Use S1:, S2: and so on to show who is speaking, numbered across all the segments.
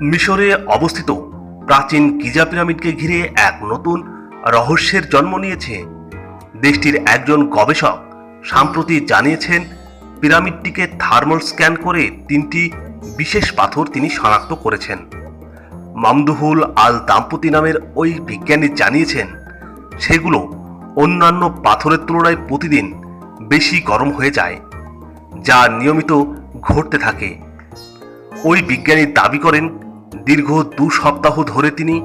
S1: মিশরে অবস্থিত প্রাচীন গিজা পিরামিডকে ঘিরে এক নতুন রহস্যের জন্ম নিয়েছে। দেশটির একজন গবেষক সাম্প্রতি জানিয়েছেন, পিরামিডটিকে থার্মাল স্ক্যান করে তিনটি বিশেষ পাথর তিনি শনাক্ত করেছেন। মামদুহুল আল দাম্পতি নামের ওই বিজ্ঞানী জানিয়েছেন, সেগুলো অন্যান্য পাথরের তুলনায় প্রতিদিন বেশি গরম হয়ে যায়, যা নিয়মিত ঘটতে থাকে। ওই বিজ্ঞানী দাবি করেন দীর্ঘ দু সপ্তাহ ধরে তিনি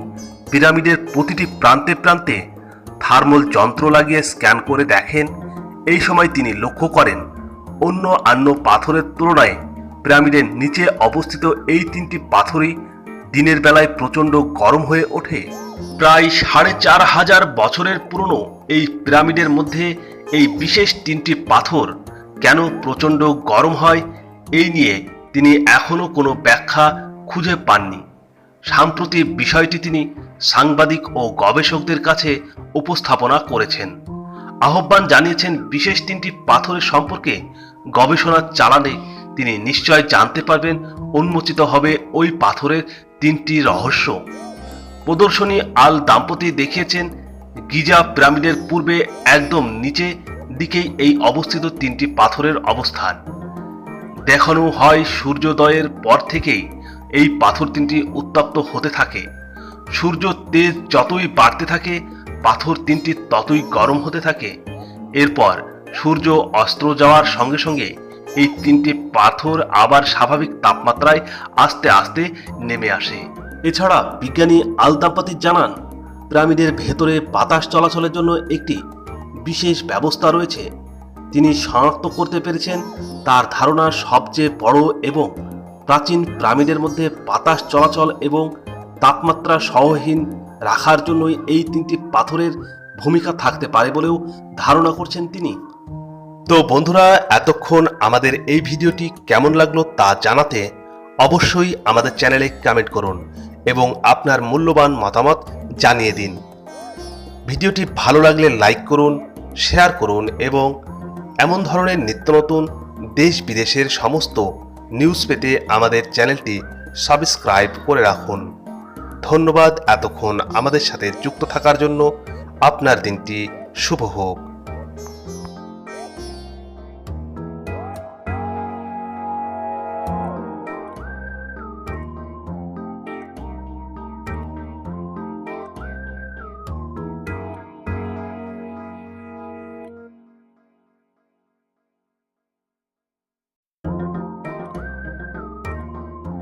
S1: পিরামিডের প্রতিটি প্রান্তে প্রান্তে থার্মাল যন্ত্র লাগিয়ে স্ক্যান করে দেখেন। এই সময় তিনি লক্ষ্য করেন, অন্য অন্য পাথরের তুলনায় পিরামিডের নিচে অবস্থিত এই তিনটি পাথরই দিনের বেলায় প্রচণ্ড গরম হয়ে ওঠে। প্রায় সাড়ে চার হাজার বছরের পুরনো এই পিরামিডের মধ্যে এই বিশেষ তিনটি পাথর কেন প্রচণ্ড গরম হয়, এই নিয়ে তিনি এখনও কোনো ব্যাখ্যা খুঁজে পাননি। সাম্প্রতি বিষয়টি তিনি সাংবাদিক ও গবেষকদের কাছে উপস্থাপনা করেছেন। আহ্বান জানিয়েছেন, বিশেষ তিনটি পাথরের সম্পর্কে গবেষণা চালালে তিনি নিশ্চয় জানতে পারবেন, উন্মোচিত হবে ওই পাথরের তিনটি রহস্য। প্রদর্শনী আল দাম্পতি দেখিয়েছেন, গিজা পিরামিডের পূর্বে একদম নিচে দিকেই এই অবস্থিত তিনটি পাথরের অবস্থান। দেখানো হয় সূর্যোদয়ের পর থেকেই এই পাথর তিনটি উত্তপ্ত হতে থাকে। সূর্য তেজ যতই বাড়তে থাকে, পাথর তিনটি ততই গরম হতে থাকে। এরপর সূর্য অস্ত্র যাওয়ার সঙ্গে সঙ্গে এই তিনটি পাথর আবার স্বাভাবিক তাপমাত্রায় আস্তে আস্তে নেমে আসে। এছাড়া বিজ্ঞানী আলতাপাতি জানান, পিরামিডের ভেতরে বাতাস চলাচলের জন্য একটি বিশেষ ব্যবস্থা রয়েছে। তিনি শনাক্ত করতে পেরেছেন, তার ধারণা সবচেয়ে বড় এবং প্রাচীন পিরামিডের মধ্যে বাতাস চলাচল এবং তাপমাত্রা সহহীন রাখার জন্যই এই তিনটি পাথরের ভূমিকা থাকতে পারে বলেও ধারণা করছেন তিনি। তো বন্ধুরা, এতক্ষণ আমাদের এই ভিডিওটি কেমন লাগল তা জানাতে অবশ্যই আমাদের চ্যানেলে কমেন্ট করুন এবং আপনার মূল্যবান মতামত জানিয়ে দিন। ভিডিওটি ভালো লাগলে লাইক করুন শেয়ার করুন এবং এমন ধরনের নিত্য নতুন দেশ বিদেশের সমস্ত নিউজ পেতে আমাদের চ্যানেলটি সাবস্ক্রাইব করে রাখুন। ধন্যবাদ এতক্ষণ আমাদের সাথে যুক্ত থাকার জন্য। আপনার দিনটি শুভ হোক।